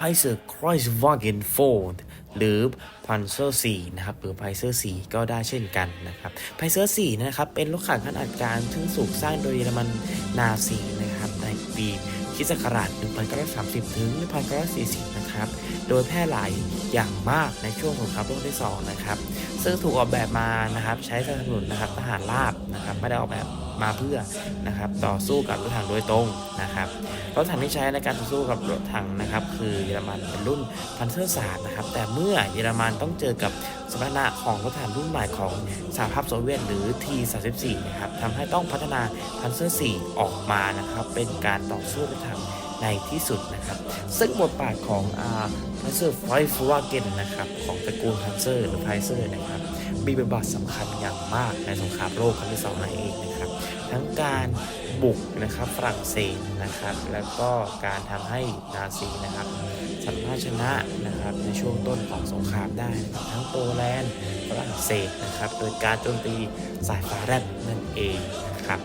ไพเซอร์ครอยส์วาเกนโฟร์หรือพันเซอร์4นะครับหรือไพเซอร์4ก็ได้เช่นกันนะครับไพเซอร์4นะครับเป็นรถขันขนาดกลางซึ่งถูกสร้างโดยเยอรมันนาซีนะครับในปีคริศักราช1930 ถึง 1940 นะครับ โดยแพร่หลายอย่างมากในช่วงสงครามโลกที่สองนะครับ ซึ่งถูกออกแบบมานะครับ ใช้สนับสนุนนะครับทหารราบนะครับ ไม่ได้ออกแบบ มาเพื่อนะครับต่อสู้กับรถถังโดยตรงนะครับรถถังที่ใช้ในการต่อสู้กับรถถังนะครับคือเยอรมันเป็นรุ่นพันเซอร์สามนะครับแต่เมื่อเยอรมันต้องเจอกับสมรรถนะของรถถังรุ่นใหม่ของสหภาพโซเวียตหรือ T34 นะครับทำให้ต้องพัฒนาพันเซอร์4ออกมานะครับเป็นการต่อสู้รถถัง ในที่สุดนะครับ ซึ่งบทบาทของอาพันเซอร์ไฟฟูวาเกนนะครับของตระกูลพันเซอร์หรือไพเซอร์นะครับมีบทบาทสำคัญอย่างมากในสงครามโลกครั้งที่สองนั่นเองนะครับทั้งการบุกนะครับฝรั่งเศสนะครับ แล้วก็การทำให้นาซีนะครับสามารถชนะนะครับในช่วงต้นของสงครามได้ ทั้งโปแลนด์ฝรั่งเศสนะครับโดยการโจมตีสายฟ้าแลบนั่นเองนะครับ